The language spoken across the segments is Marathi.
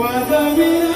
Guarda-me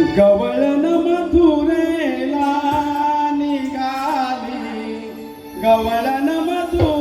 गवळण मधुरेला निघाली. गवळण मधुर